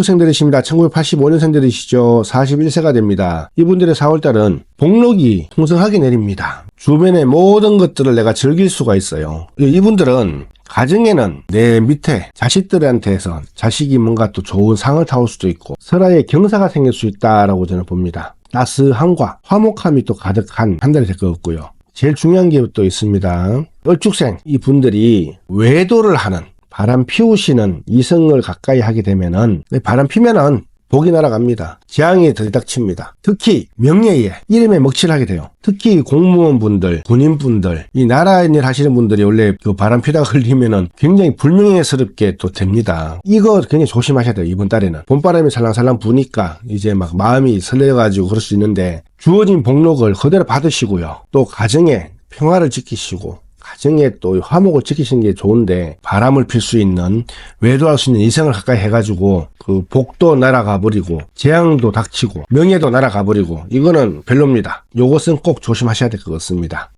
학생들이십니다. 1985년생들이시죠. 41세가 됩니다. 이분들의 4월달은 복록이 풍성하게 내립니다. 주변의 모든 것들을 내가 즐길 수가 있어요. 이분들은 가정에는 내 밑에 자식들한테서 자식이 뭔가 또 좋은 상을 타올 수도 있고 설화의 경사가 생길 수 있다라고 저는 봅니다. 따스함과 화목함이 또 가득한 한 달이 될 것 같고요. 제일 중요한 게 또 있습니다. 얼죽생 이 분들이 외도를 하는 바람 피우시는 이성을 가까이 하게 되면은 바람 피면은 복이 날아갑니다. 재앙이 들이닥칩니다. 특히 명예에 이름에 먹칠하게 돼요. 특히 공무원분들, 군인분들, 이 나라 일 하시는 분들이 원래 그 바람 피다가 걸리면은 굉장히 불명예스럽게 또 됩니다. 이거 굉장히 조심하셔야 돼요. 이번 달에는 봄바람이 살랑살랑 부니까 이제 막 마음이 설레가지고 그럴 수 있는데 주어진 복록을 그대로 받으시고요. 또 가정에 평화를 지키시고 가정에 또 화목을 지키시는 게 좋은데 바람을 필 수 있는 외도할 수 있는 이성을 가까이 해가지고 그 복도 날아가 버리고 재앙도 닥치고 명예도 날아가 버리고 이거는 별로입니다. 요것은 꼭 조심하셔야 될 것 같습니다.